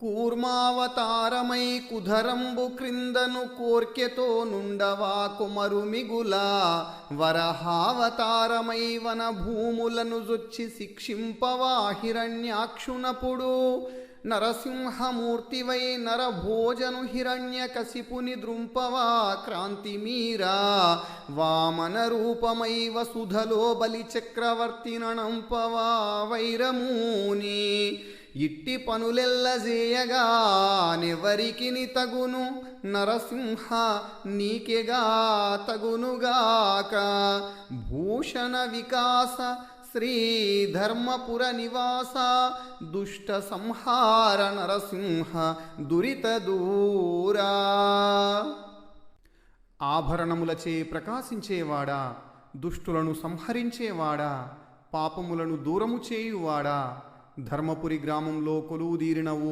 కూర్మావతారమై కుధరంబు క్రిందను కోర్కెతో నుండవా కుమరు మిగుల వరహావతారమై వన భూములను జొచ్చి శిక్షింపవా హిరణ్యాక్షునపుడు? నరసింహమూర్తివై నరభోజను హిరణ్య కసిపుని ద్రుంపవా క్రాంతిమీరా? వామన రూపమై వసుధలో బలిచక్రవర్తి నంపవా వైరమూని? ఇట్టి పనులెల్లజేయగా నెవరికిని తగును? నరసింహ నీకెగా తగునుగాక. భూషణ వికాస శ్రీ ధర్మపుర నివాస దుష్ట సంహార నరసింహ దురిత దూరా. ఆభరణములచే ప్రకాశించేవాడా? దుష్టులను సంహరించేవాడా? పాపములను దూరము చేయువాడా? ధర్మపురి గ్రామంలో కొలువుదీరిన ఓ